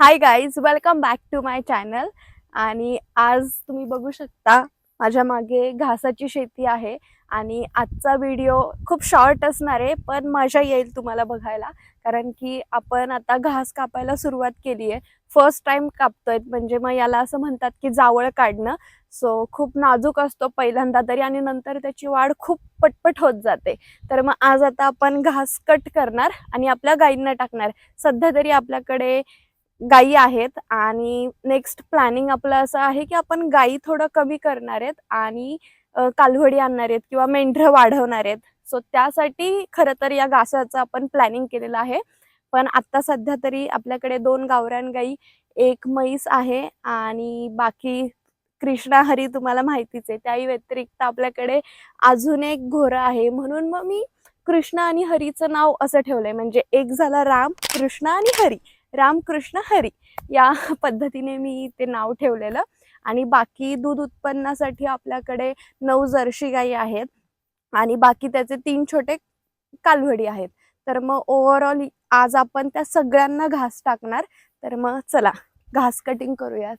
Hi guys welcome back to my channel आणि आज तुम्ही बघू शकता माझ्या मागे घासाची शेती आहे आणि आजचा व्हिडिओ खूप शॉर्ट असणार आहे पण मजा येईल तुम्हाला बघायला. कारण की आपण आता घास कापायला सुरुवात केली आहे फर्स्ट टाइम कापतोय म्हणजे मग याला असं म्हणतात की जावळ काढणं. सो खूप नाजूक असतो पहिल्यांदा तरी आणि नंतर त्याची वाढ खूप पटपट होत जाते. तर मग आज आता आपण घास कट करणार आणि आपल्या गाईंना टाकणार. सध्या तरी आपल्याकडे गायी आहेत आणि नेक्स्ट प्लॅनिंग आपलं असं आहे की आपण गायी थोडं कमी करणार आहेत आणि कालवडी आणणार आहेत किंवा मेंढरं वाढवणार आहेत. सो त्यासाठी खरं तर या घासाचं आपण प्लॅनिंग केलेलं आहे. पण आत्ता सध्या तरी आपल्याकडे दोन गावरान गाई एक म्हैस आहे आणि बाकी कृष्णा हरी तुम्हाला माहितीच आहे. त्याही व्यतिरिक्त आपल्याकडे अजून एक घोरं आहे. म्हणून मग मी कृष्णा आणि हरीचं नाव असं ठेवलंय. म्हणजे एक झाला राम कृष्ण आणि हरी. रामकृष्ण हरी या पद्धतीने मी ते नाव ठेवलेलं. आणि बाकी दूध उत्पन्नासाठी आपल्याकडे नऊ जर्शी गाई आहेत. आणि बाकी त्याचे तीन छोटे कालवडी आहेत. तर मग ओव्हरऑल आज आपण त्या सगळ्यांना घास टाकणार. तर मग चला घास कटिंग करूयात.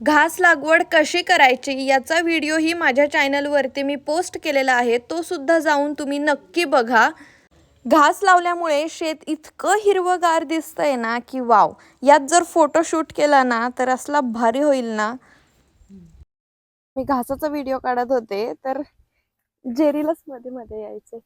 घास लागवड कशी करायची याचा व्हिडिओही माझ्या चॅनलवरती मी पोस्ट केलेला आहे. तो सुद्धा जाऊन तुम्ही नक्की बघा. घास लावल्यामुळे शेत इतकं हिरवगार दिसतंय ना की वाव. यात जर फोटो शूट केला ना तर असला भारी होईल ना. मी घासाचा व्हिडिओ काढत होते तर जेरीलाच मध्ये मध्ये यायचे.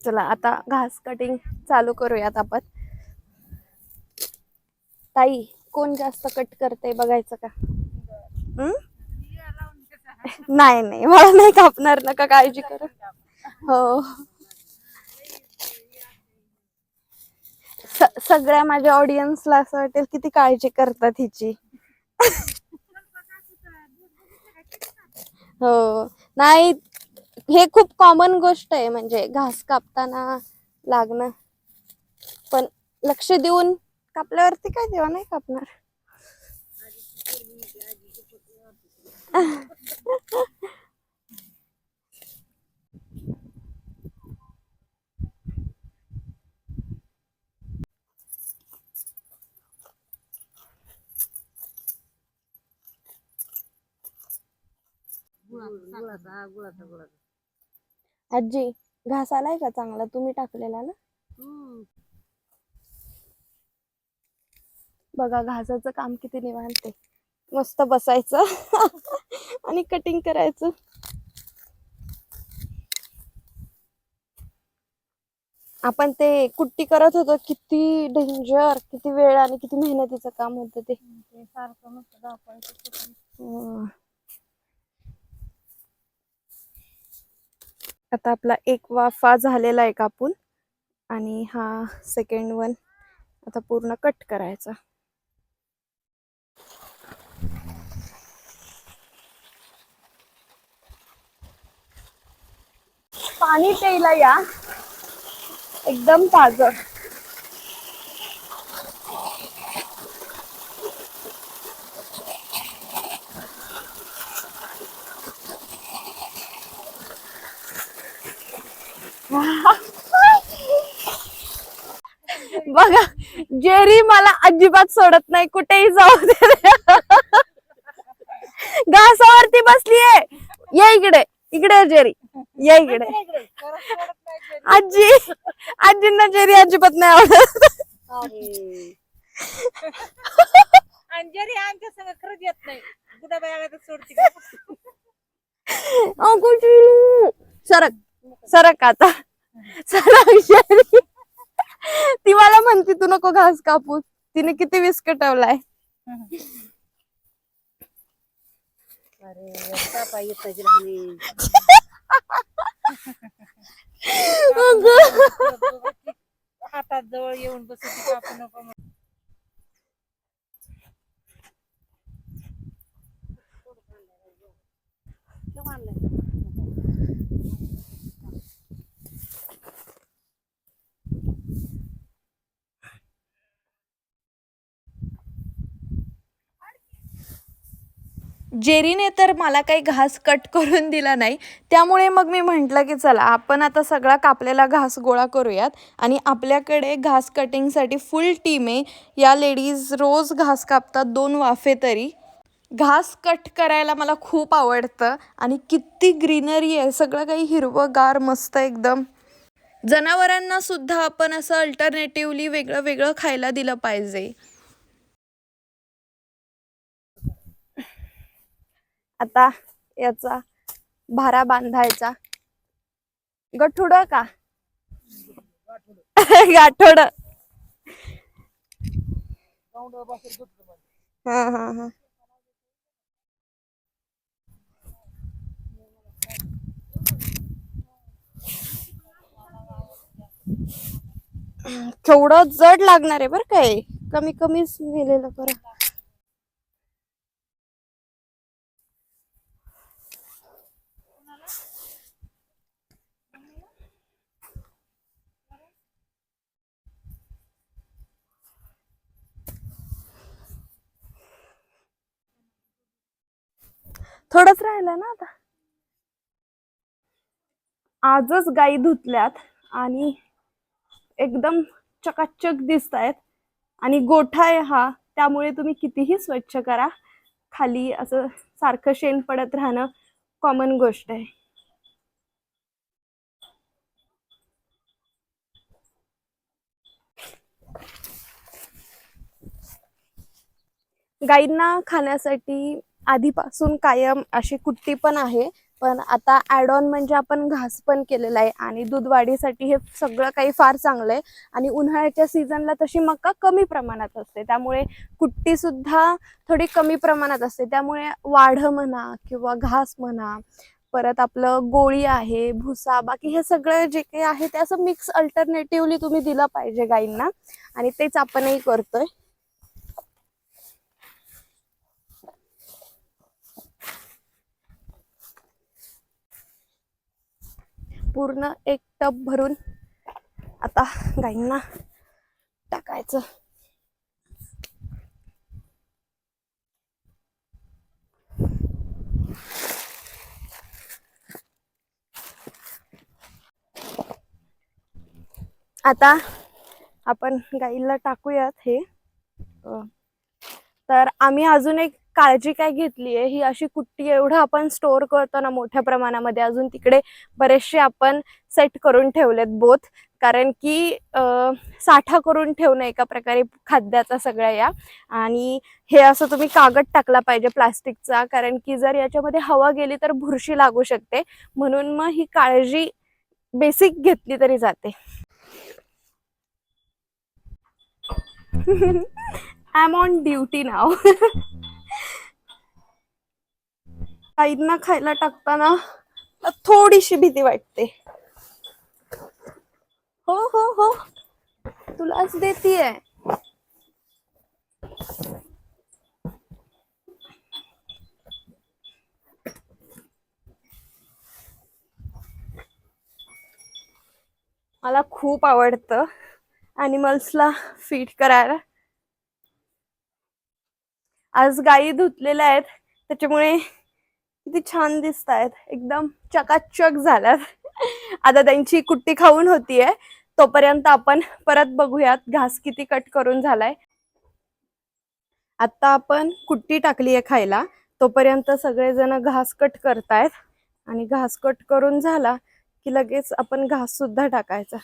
चला आता घास कटिंग चालू करूयात आपण. ताई कोण जास्त कट करते बघायचं का? नाही नाही मला नाही कापणार नका काळजी कर. हो. सगळ्या माझ्या ऑडियन्सला असं वाटेल किती काळजी करतात हिची. हो. नाही हे खूप कॉमन गोष्ट आहे म्हणजे घास कापताना लागणं. पण लक्ष देऊन कापल्यावरती काय देवा नाही कापणार. आजी घास आलाय का चांगला? तुम्ही टाकलेला ना? बघा घासाचं काम किती निवांत मस्त बसायचं. आणि कटिंग करायचं. आपण ते कुट्टी करत होतो किती डेंजर किती वेळ आणि किती मेहनतीचं काम होतं ते. हम्म. आता आपला एक वाफा झालेला आहे कापून. आणि हा सेकंड वन आता पूर्ण कट करायचा. पाणी प्यायला या. एकदम ताज. बघा जेरी मला अजिबात सोडत नाही. कुठेही जाऊ दे. घासावरती बसलीये. ये इकडे इकडे जेरी. ये इकडे. आजी. आजींना जेरी अजिबात नाही आवडत. अंजरी आमच्या संग खरंच येत नाही. कुठं तर सोडते सरक. सरक आता. सरक जेरी. ती मला म्हणते तू नको घास कापू तिने किती विस्कटवलाय अरे येतं. हातात जवळ येऊन बसत कापू नको जेरीने तर मला काही घास कट करून दिला नाही. त्यामुळे मग मी म्हटलं की चला आपण आता सगळा कापलेला घास गोळा करूयात आणि आपल्याकडे घास कटिंगसाठी फुल टीम आहे. या लेडीज रोज घास कापतात दोन वाफे तरी. घास कट करायला मला खूप आवडतं आणि किती ग्रीनरी आहे सगळं काही हिरवंगार मस्त एकदम. जनावरांना सुद्धा आपण असं अल्टरनेटिव्हली वेगळं वेगळं खायला दिलं पाहिजे. आता याचा भारा बांधायचा. गठुड का? गाठोड. हा हा हा. केवढं जड लागणार आहे बरं काय कमी कमीच नेलेलं बरं. थोडंच राहिलं ना आता. आजच गाई धुतल्यात आणि एकदम चकाचक दिसत आहेत आणि गोठा आहे हा त्यामुळे तुम्ही कितीही स्वच्छ करा. खाली असं सारखं शेण पडत राहणं कॉमन गोष्ट आहे. गाईंना खाण्यासाठी आधीपासून कायम अशी कुट्टी पण आहे. पण आता ॲड ऑन म्हणजे आपण घास पण केलेला आहे आणि दूध वाढीसाठी हे सगळं काही फार चांगलं आहे. आणि उन्हाळ्याच्या सीझनला तशी मका कमी प्रमाणात असते. त्यामुळे कुट्टीसुद्धा थोडी कमी प्रमाणात असते. त्यामुळे वाढ म्हणा किंवा घास म्हणा परत आपलं गोळी आहे भुसा बाकी हे सगळं जे काही आहे ते असं मिक्स अल्टरनेटिव्हली तुम्ही दिलं पाहिजे गाईंना. आणि तेच आपणही करतोय. पूर्ण एक टब भरून आता गाईंना टाकायचं. आता आपण गाईला टाकूयात हे. तर आम्ही अजून एक काळजी काय घेतली आहे ही अशी कुट्टी एवढं आपण स्टोअर करतो ना मोठ्या प्रमाणामध्ये अजून तिकडे बरेचसे आपण सेट करून ठेवलेत बोथ कारण की साठा करून ठेवणं एका प्रकारे खाद्याचा सगळ्या या. आणि हे असं तुम्ही कागद टाकला पाहिजे प्लास्टिकचा. कारण की जर याच्यामध्ये हवा गेली तर बुरशी लागू शकते. म्हणून मग ही काळजी बेसिक घेतली तरी जाते. आय एम ऑन ड्युटी नाव आईंना खायला टाकताना थोडीशी भीती वाटते. हो हो हो. तुलाच देतीये. मला खूप आवडतं ॲनिमल्सला फीड करायला. आज गायी धुतलेल्या आहेत त्याच्यामुळे किती छान दिसत आहेत एकदम चकाचक झाल्यात. आता त्यांची कुट्टी खाऊन होतीये. तोपर्यंत आपण परत बघूयात घास किती कट करून झालाय. आता आपण कुट्टी टाकली आहे खायला. तोपर्यंत सगळेजण घास कट करतायत. आणि घास कट करून झाला की लगेच आपण घास सुद्धा टाकायचा.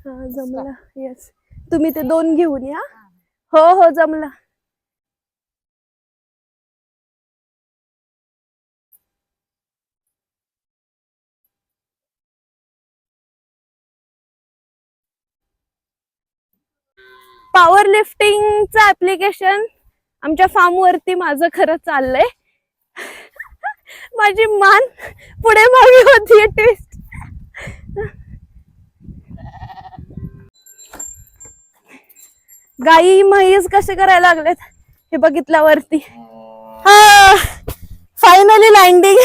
हा जमला. येस तुम्ही ते दोन घेऊन या. हो हो जमला. पॉवर लिफ्टिंगचं ऍप्लिकेशन आमच्या फार्म वरती माझं खरं चाललंय. माझी मान पुढे मागे होती ट्विस्ट गाई म्हैस कसे करायला लागलेत? हे बघितल्यावरती हा. एंडिंग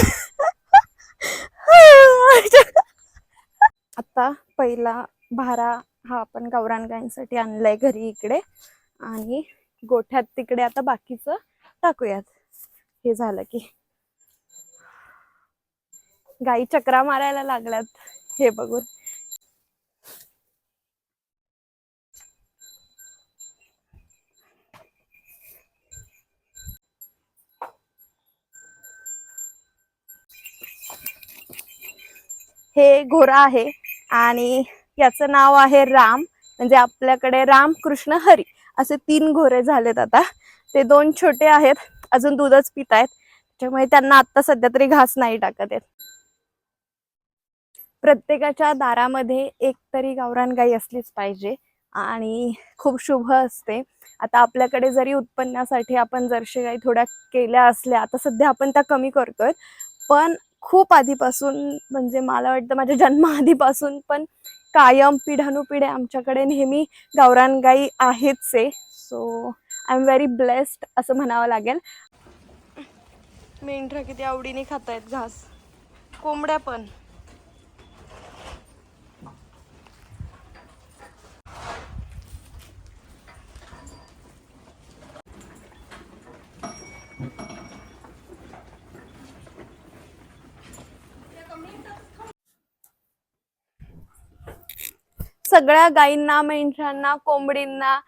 आता पहिला भारा हा आपण गावरान गायींसाठी आणलाय घरी इकडे. आणि गोठ्यात तिकडे आता बाकीचं टाकूयात. हे झालं की. गाई चक्रा मारायला लागल्यात. हे बघून. हे घोरा आहे आणि याचं नाव आहे राम. म्हणजे आपल्याकडे राम कृष्ण हरी असे तीन घोरे झालेत आता. ते दोन छोटे आहेत अजून दूधच पित आहेत. त्याच्यामुळे त्यांना आता सध्या तरी घास नाही टाकत आहेत. प्रत्येकाच्या दारामध्ये एक तरी गावरान गाई असलीच पाहिजे आणि खूप शुभ असते. आता आपल्याकडे जरी उत्पन्नासाठी आपण जर्शी गाई थोड्या केल्या असल्या आता सध्या आपण त्या कमी करतोय. पण खूप आधीपासून म्हणजे मला वाटतं माझ्या जन्माआधीपासून पण कायम पिढ्यानुपिढ्या आमच्याकडे नेहमी गावरान गाई आहेच आहे. So I am very blessed असं म्हणावं लागेल. मेंढरं किती आवडीने खात आहेत घास. कोंबड्या पण. सगळ्या गायींना मेंढ्यांना कोंबडींना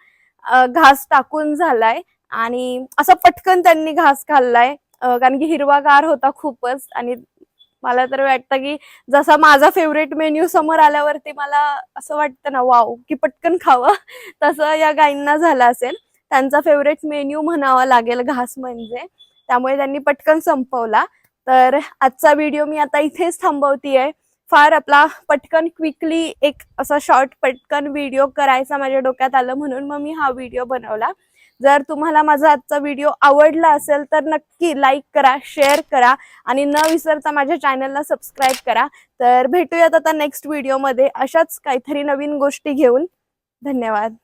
घास टाकून झालाय. आणि असं पटकन त्यांनी घास खाल्लाय. कारण की हिरवागार होता खूपच. आणि मला तर वाटतं की जसा माझा फेवरेट मेन्यू समोर आल्यावरती मला असं वाटतं ना वाव की पटकन खावं. तसं या गायींना झालं असेल. त्यांचा फेवरेट मेन्यू म्हणावा लागेल घास म्हणजे. त्यामुळे त्यांनी पटकन संपवला. तर आजचा व्हिडिओ मी आता इथेच थांबवतीये. फार आपला पटकन क्विकली एक असा शॉर्ट पटकन व्हिडिओ करायचा माझ्या डोक्यात आलं म्हणून मग मी हा व्हिडिओ बनवला. जर तुम्हाला माझा आजचा व्हिडिओ आवडला असेल तर नक्की लाईक करा शेअर करा आणि न विसरता माझ्या चॅनलला सबस्क्राईब करा. तर भेटूयात आता नेक्स्ट व्हिडिओमध्ये अशाच काहीतरी नवीन गोष्टी घेऊन. धन्यवाद.